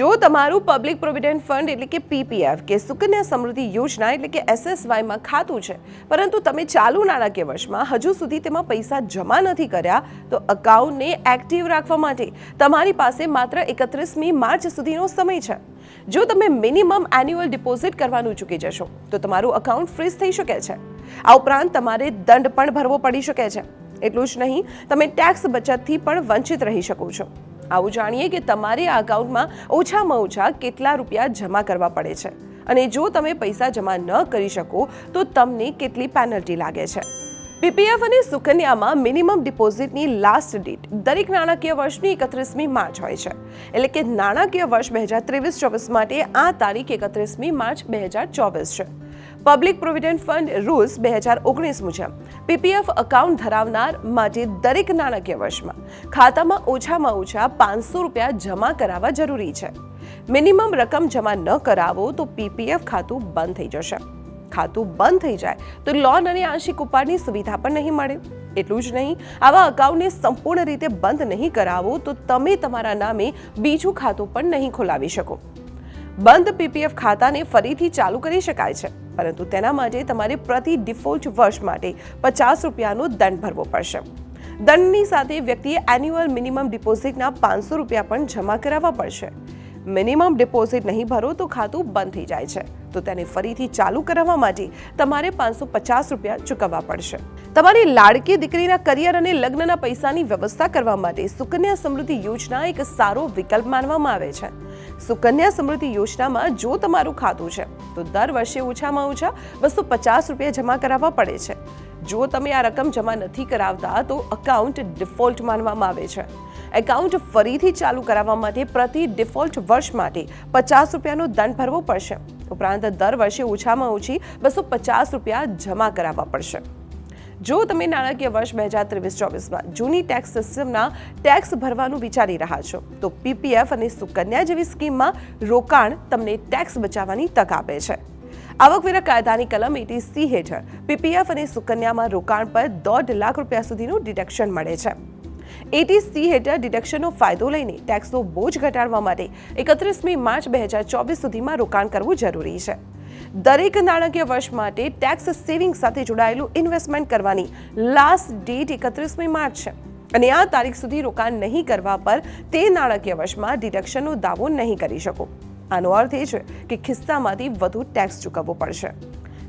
જો તમારું public provident fund એટલે કે પીપીએફ કે સુકન્યા સમૃદ્ધિ યોજના એટલે કે એસએસવાયમાં ખાતું છે, પરંતુ તમે ચાલુ નાણાકીય વર્ષમાં હજુ સુધી તેમાં પૈસા જમા નથી કર્યા, તો અકાઉન્ટને એક્ટિવ રાખવા માટે તમારી પાસે માત્ર એકત્રીસમી માર્ચ સુધીનો સમય છે. જો તમે મિનિમમ એન્યુઅલ ડિપોઝિટ કરવાનું ચૂકી જશો, તો તમારું અકાઉન્ટ ફ્રીઝ થઈ શકે છે. આ ઉપરાંત તમારે દંડ પણ ભરવો પડી શકે છે. એટલું જ નહીં, તમે ટેક્સ બચતથી પણ વંચિત રહી શકો છો. આવું જાણીએ કે તમારે આ અકાઉન્ટમાં ઓછામાં ઓછા કેટલા રૂપિયા જમા કરવા પડે છે. અને જો તમે પૈસા જમા ન કરી શકો, તો તમને કેટલી પેનલ્ટી લાગે છે. પીપીએફ અને સુકન્યામાં મિનિમમ ડિપોઝિટની લાસ્ટ ડેટ દરેક નાણાકીય વર્ષની એકત્રીસમી માર્ચ હોય છે. એટલે કે નાણાકીય વર્ષ બે હજાર ત્રેવીસ ચોવીસ માટે આ તારીખ એકત્રીસમી માર્ચ બે હજાર ચોવીસ છે. પબ્લિક પ્રોવિડન્ટ ફંડ રૂલ્સ બે હજાર ઓગણીસ મુજબ પીપીએફ અકાઉન્ટ ધરાવનાર માટે દરેક નાણાકીય વર્ષમાં ખાતામાં ઓછામાં ઓછા પાંચસો રૂપિયા જમા કરાવવા જરૂરી છે. મિનિમમ રકમ જમા ન કરાવો તો પીપીએફ ખાતું બંધ થઈ જશે. ખાતું બંધ થઈ જાય તો લોન અને આંશિક ઉપાડની સુવિધા પણ નહીં મળે. એટલું જ નહીં, આવા અકાઉન્ટને સંપૂર્ણ રીતે બંધ નહીં કરાવો તો તમે તમારા નામે બીજું ખાતું પણ નહીં ખોલાવી શકો. બંધ પીપીએફ ખાતાને ફરીથી ચાલુ કરી શકાય છે. પરંતુ તેના માટે તમારે પ્રતિ ડિફોલ્ટ વર્ષ માટે પચાસ રૂપિયાનો દંડ ભરવો પડશે. દંડની સાથે વ્યક્તિએ એન્યુઅલ મિનિમમ ડિપોઝિટના પાંચસો રૂપિયા પણ જમા કરાવવા પડશે. મિનિમમ ડિપોઝિટ નહીં ભરો તો ખાતું બંધ થઈ જાય છે. તો તેને ફરીથી ચાલુ કરાવવા માટે તમારે પાંચસો પચાસ રૂપિયા ચૂકવવા પડશે. તમારી લાડકી દીકરીના કરિયર અને લગ્નના પૈસાની વ્યવસ્થા કરવા માટે સુકન્યા સમૃદ્ધિ યોજના એક સારો વિકલ્પ માનવામાં આવે છે. સુકન્યા સમૃદ્ધિ યોજનામાં જો તમારું ખાતું છે, તો દર વર્ષે ઓછામાં ઓછા બસો પચાસ રૂપિયા જમા કરાવવા પડે છે. જો તમે આ રકમ જમા નથી કરાવતા, તો અકાઉન્ટ ડિફોલ્ટ માનવામાં આવે છે. એકાઉન્ટ ફરીથી ચાલુ કરાવવા માટે પ્રતિ ડિફોલ્ટ વર્ષ માટે પચાસ રૂપિયાનો દંડ ભરવો પડશે. ઉપરાંત દર વર્ષે ઓછામાં ઓછી બસો પચાસ રૂપિયા જમા કરાવવા પડશે. જો તમે નાણાકીય વર્ષ બે હજાર ત્રેવીસ ચોવીસમાં જૂની ટેક્સ સિસ્ટમના ટેક્સ ભરવાનું વિચારી રહ્યા છો, તો પીપીએફ અને સુકન્યા જેવી સ્કીમમાં રોકાણ તમને ટેક્સ બચાવવાની તક આપે છે. આવકવેરા કાયદાની કલમ એટી સી હેઠળ પીપીએફ અને સુકન્યામાં રોકાણ પર દોઢ લાખ રૂપિયા સુધીનું ડિડક્શન મળે છે. એટી સી હેઠળ ડિડક્શનનો ફાયદો લઈને ટેક્સનો બોજ ઘટાડવા માટે એકત્રીસમી માર્ચ બે હજાર ચોવીસ સુધીમાં રોકાણ કરવું જરૂરી છે. દરેક નાણાકીય વર્ષ માટે ટેક્સ સેવિંગ સાથે જોડાયેલું ઇન્વેસ્ટમેન્ટ કરવાની લાસ્ટ ડેટ એકત્રીસમી માર્ચ છે. અને આ તારીખ સુધી રોકાણ નહીં કરવા પર તે નાણાકીય વર્ષમાં ડિડક્શનનો દાવો નહીં કરી શકો. આનો અર્થ એ છે કે ખિસ્સામાંથી વધુ ટેક્સ ચૂકવવો પડશે.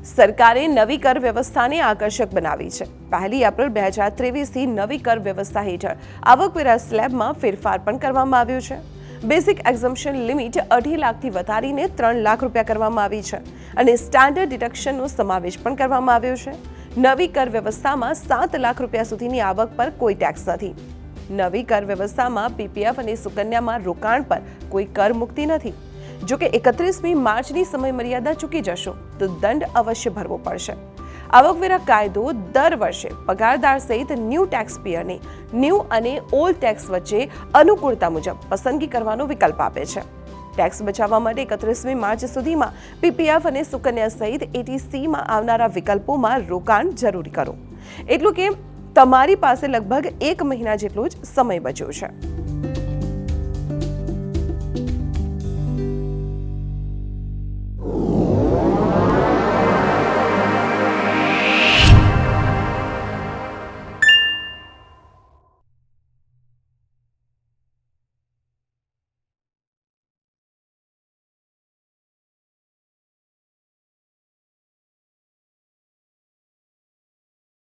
સરકારે નવી કર વ્યવસ્થાને આકર્ષક બનાવી છે. પહેલી એપ્રિલ બે હજાર ત્રેવીસથી નવી કર વ્યવસ્થા હેઠળ આવકવેરા સ્લેબમાં ફેરફાર પણ કરવામાં આવ્યો છે. બેઝિક એક્ઝમ્પશન લિમિટ અઢી લાખથી વધારીને ત્રણ લાખ રૂપિયા કરવામાં આવી છે. અને સ્ટાન્ડર્ડ ડિડક્શનનો સમાવેશ પણ કરવામાં આવ્યો છે. નવી કર વ્યવસ્થામાં સાત લાખ રૂપિયા સુધીની આવક પર કોઈ ટેક્સ નથી. નવી કર વ્યવસ્થામાં પીપીએફ અને સુકન્યામાં રોકાણ પર કોઈ કર મુક્તિ નથી. જો કે એકત્રીસમી માર્ચની સમય મર્યાદા ચૂકી જશો, તો દંડ અવશ્ય ભરવો પડશે. આવકવેરા કાયદો દર વર્ષે પગારદાર સહિત ન્યૂ ટેક્સ પેયરને ન્યૂ અને ઓલ્ડ ટેક્સ વચ્ચે અનુકૂળતા મુજબ પસંદગી કરવાનો વિકલ્પ આપે છે. ટેક્સ બચાવવા માટે એકત્રીસમી માર્ચ સુધીમાં પીપીએફ અને સુકન્યા સહિત એટીસીમાં આવનારા વિકલ્પોમાં રોકાણ જરૂરી કરો. એટલું કે તમારી પાસે લગભગ એક મહિના જેટલો જ સમય બચ્યો છે.